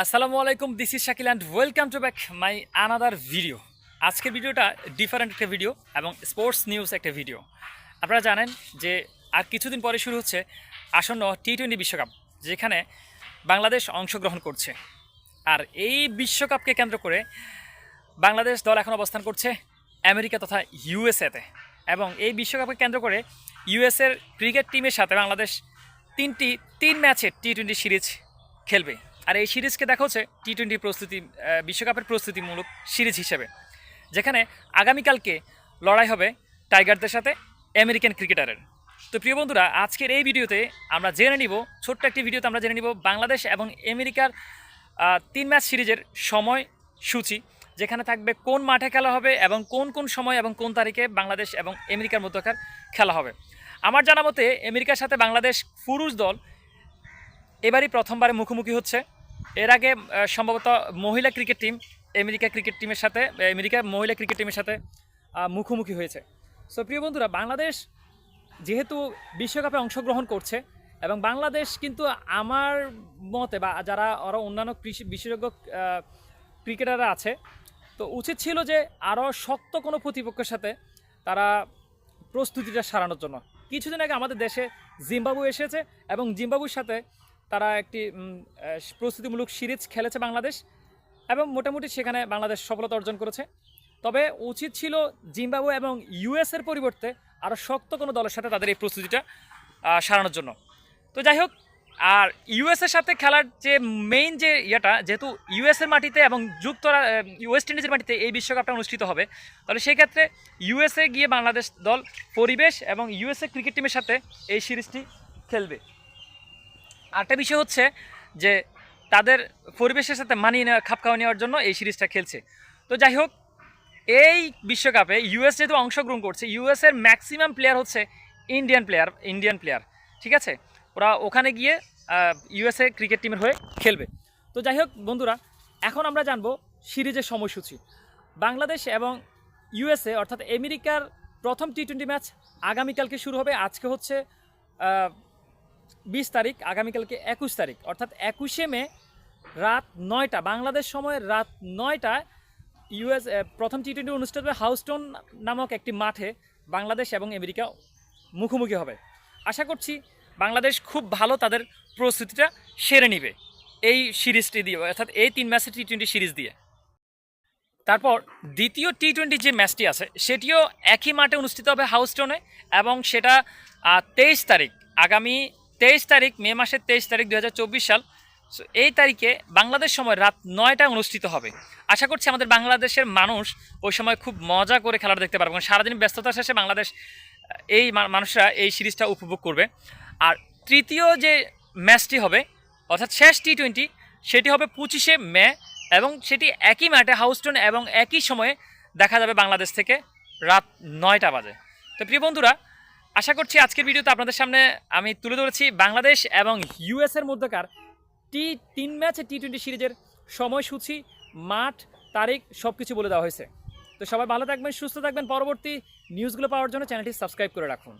আসসালামু আলাইকুম this is Shakil and welcome to back my another video আজকের ভিডিওটা ডিফারেন্ট একটা ভিডিও এবং স্পোর্টস নিউজ একটা ভিডিও আপনারা জানেন যে আর কিছুদিন পরে শুরু হচ্ছে আসন্ন টি টোয়েন্টি বিশ্বকাপ, যেখানে বাংলাদেশ অংশগ্রহণ করছে। আর এই বিশ্বকাপকে কেন্দ্র করে বাংলাদেশ দল এখন অবস্থান করছে আমেরিকা তথা ইউএসএতে এবং এই বিশ্বকাপকে কেন্দ্র করে ইউএসএর ক্রিকেট টিমের সাথে বাংলাদেশ তিনটি, তিন ম্যাচের টি টোয়েন্টি সিরিজ খেলবে। আর এই সিরিজকে দেখা হচ্ছে টি টোয়েন্টি প্রস্তুতি বিশ্বকাপের প্রস্তুতিমূলক সিরিজ হিসেবে, যেখানে আগামীকালকে লড়াই হবে টাইগারদের সাথে আমেরিকান ক্রিকেটারের। তো প্রিয় বন্ধুরা, আজকের এই ভিডিওতে আমরা জেনে নিব, ছোট্ট একটি ভিডিওতে আমরা জেনে নিব বাংলাদেশ এবং আমেরিকার তিন ম্যাচ সিরিজের সময় সূচি, যেখানে থাকবে কোন মাঠে খেলা হবে এবং কোন কোন সময় এবং কোন তারিখে বাংলাদেশ এবং আমেরিকার মধ্যকার খেলা হবে। আমার জানা মতে আমেরিকার সাথে বাংলাদেশ পুরুষ দল এবারই প্রথমবারে মুখোমুখি হচ্ছে। এর আগে সম্ভবত মহিলা ক্রিকেট টিম, আমেরিকা ক্রিকেট টিমের সাথে আমেরিকা মহিলা ক্রিকেট টিমের সাথে মুখোমুখি হয়েছে। সো প্রিয় বন্ধুরা, বাংলাদেশ যেহেতু বিশ্বকাপে অংশগ্রহণ করছে এবং বাংলাদেশ কিন্তু আমার মতে বা যারা আরও অন্যান্য কৃষি বিশেষজ্ঞ ক্রিকেটাররা আছে, তো উচিত ছিল যে আরও শক্ত কোনো প্রতিপক্ষের সাথে তারা প্রস্তুতিটা সারানোর জন্য। কিছুদিন আগে আমাদের দেশে জিম্বাবু এসেছে এবং জিম্বাবুর সাথে তারা একটি প্রস্তুতিমূলক সিরিজ খেলেছে বাংলাদেশ এবং মোটামুটি সেখানে বাংলাদেশ সফলতা অর্জন করেছে। তবে উচিত ছিল জিম্বাবু এবং ইউএসের পরিবর্তে আরও শক্ত কোনো দলের সাথে তাদের এই প্রস্তুতিটা সারানোর জন্য। তো যাই হোক, আর ইউএসের সাথে খেলার যে মেইন যে ইয়েটা, যেহেতু ইউএসের মাটিতে এবং যুক্তরা ওয়েস্ট ইন্ডিজের মাটিতে এই বিশ্বকাপটা অনুষ্ঠিত হবে, তাহলে সেই ক্ষেত্রে ইউএসএ গিয়ে বাংলাদেশ দল, পরিবেশ এবং ইউএসএ ক্রিকেট টিমের সাথে এই সিরিজটি খেলবে। আরেকটা বিষয় হচ্ছে যে তাদের পরিবেশের সাথে মানিয়ে নেওয়া খাপ খাওয়া নেওয়ার জন্য এই সিরিজটা খেলছে। তো যাই হোক, এই বিশ্বকাপে ইউএস যেহেতু অংশগ্রহণ করছে ইউএস এর ম্যাক্সিমাম প্লেয়ার হচ্ছে ইন্ডিয়ান প্লেয়ার ইন্ডিয়ান প্লেয়ার ঠিক আছে? ওরা ওখানে গিয়ে ইউএসএ ক্রিকেট টিমের হয়ে খেলবে। তো যাই হোক, বন্ধুরা, এখন আমরা জানব সিরিজের সময়সূচি। বাংলাদেশ এবং ইউএসএ অর্থাৎ আমেরিকার প্রথম টি টোয়েন্টি ম্যাচ আগামীকালকে শুরু হবে। আজকে হচ্ছে বিশ তারিখ আগামীকালকে একুশ তারিখ, অর্থাৎ একুশে মে রাত নয়টা, বাংলাদেশ সময় রাত নয়টায় ইউএস প্রথম টি টোয়েন্টি অনুষ্ঠিত হবে হাউস্টোন নামক একটি মাঠে বাংলাদেশ এবং আমেরিকা মুখোমুখি হবে। আশা করছি বাংলাদেশ খুব ভালো তাদের প্রস্তুতিটা সেরে নিবে এই সিরিজটি দিয়ে, অর্থাৎ এই তিন ম্যাচের টি টোয়েন্টি সিরিজ দিয়ে। তারপর দ্বিতীয় টি টোয়েন্টি যে ম্যাচটি আছে, সেটিও একই মাঠে অনুষ্ঠিত হবে হাউস্টোনে এবং সেটা তেইশ তারিখ, আগামী তেইশ তারিখ, মে মাসের তেইশ তারিখ দু হাজার চব্বিশ সাল। সো এই তারিখে বাংলাদেশ সময় রাত নয়টায় অনুষ্ঠিত হবে। আশা করছি আমাদের বাংলাদেশের মানুষ ওই সময় খুব মজা করে খেলাটা দেখতে পারবে সারাদিন ব্যস্ততা শেষে বাংলাদেশ এই মানুষরা এই সিরিজটা উপভোগ করবে। আর তৃতীয় যে ম্যাচটি হবে, অর্থাৎ শেষ টি টোয়েন্টি সেটি হবে পঁচিশে মে এবং সেটি একই মাঠে হাউস্টোন এবং একই সময়ে দেখা যাবে বাংলাদেশ থেকে রাত নয়টা বাজে। তো প্রিয় বন্ধুরা আশা করছি আজকের ভিডিওতে আপনাদের সামনে আমি তুলে ধরেছি বাংলাদেশ এবং ইউএসের মধ্যকার টি তিন ম্যাচে টি টোয়েন্টি সিরিজের সময়সূচি, মাঠ, তারিখ সব কিছু বলে দেওয়া হয়েছে। তো সবাই ভালো থাকবেন, সুস্থ থাকবেন। পরবর্তী নিউজগুলো পাওয়ার জন্য চ্যানেলটি সাবস্ক্রাইব করে রাখুন।